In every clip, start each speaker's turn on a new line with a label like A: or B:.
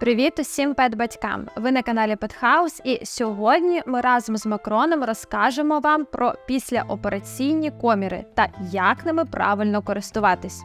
A: Привіт усім пет-батькам! Ви на каналі Петхаус, і сьогодні ми разом з Макроном розкажемо вам про післяопераційні коміри та як ними правильно користуватись.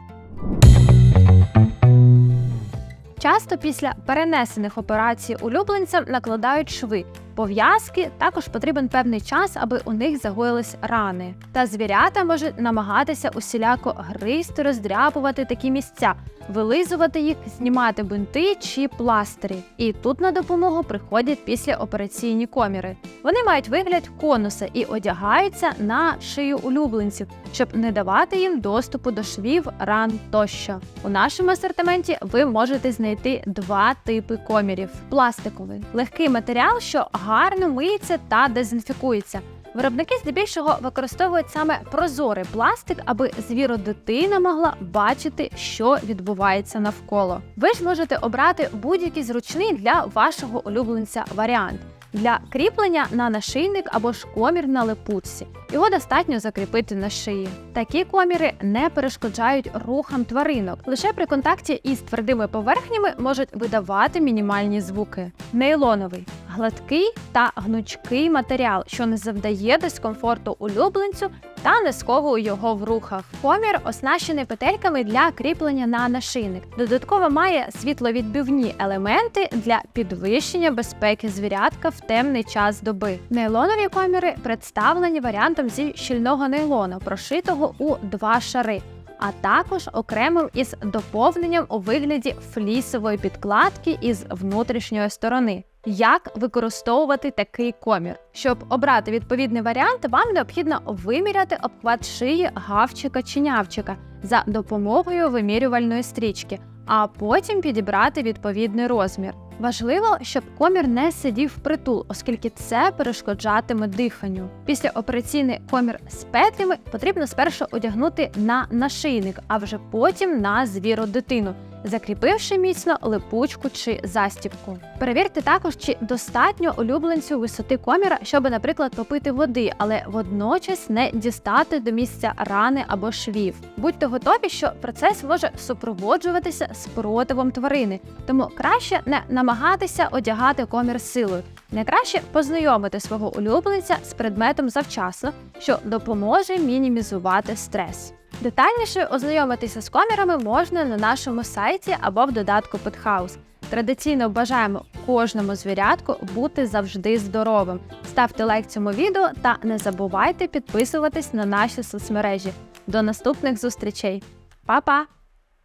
A: Часто після перенесених операцій улюбленцям накладають шви. Пов'язки також потрібен певний час, аби у них загоїлись рани. Та звірята можуть намагатися усіляко гризти, роздряпувати такі місця, вилизувати їх, знімати бинти чи пластирі. І тут на допомогу приходять післяопераційні коміри. Вони мають вигляд конуса і одягаються на шию улюбленців, щоб не давати їм доступу до швів, ран тощо. У нашому асортименті ви можете знайти два типи комірів: пластиковий легкий матеріал, що гарно миється та дезінфікується. Виробники здебільшого використовують саме прозорий пластик, аби звіродитина могла бачити, що відбувається навколо. Ви ж можете обрати будь-який зручний для вашого улюбленця варіант. Для кріплення на нашийник або ж комір на липутці. Його достатньо закріпити на шиї. Такі коміри не перешкоджають рухам тваринок. Лише при контакті із твердими поверхнями можуть видавати мінімальні звуки. Нейлоновий гладкий та гнучкий матеріал, що не завдає дискомфорту улюбленцю та не сковує його в рухах. Комір оснащений петельками для кріплення на нашийник. Додатково має світловідбивні елементи для підвищення безпеки звірятка в темний час доби. Нейлонові коміри представлені варіантом зі щільного нейлону, прошитого у два шари. А також окремим із доповненням у вигляді флісової підкладки із внутрішньої сторони. Як використовувати такий комір? Щоб обрати відповідний варіант, вам необхідно виміряти обхват шиї гавчика чи нявчика за допомогою вимірювальної стрічки, а потім підібрати відповідний розмір. Важливо, щоб комір не сидів впритул, оскільки це перешкоджатиме диханню. Після операційний комір з петлями потрібно спершу одягнути на нашийник, а вже потім на звіродитину, закріпивши міцно липучку чи застібку. Перевірте також, чи достатньо улюбленцю висоти коміра, щоб, наприклад, попити води, але водночас не дістати до місця рани або швів. Будьте готові, що процес може супроводжуватися спротивом тварини, тому краще не намагатися одягати комір силою. Найкраще познайомити свого улюбленця з предметом завчасно, що допоможе мінімізувати стрес. Детальніше ознайомитися з комірами можна на нашому сайті або в додатку Pethouse. Традиційно бажаємо кожному звірятку бути завжди здоровим. Ставте лайк цьому відео та не забувайте підписуватись на наші соцмережі. До наступних зустрічей. Па-па!